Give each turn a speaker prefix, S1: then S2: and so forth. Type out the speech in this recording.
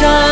S1: जा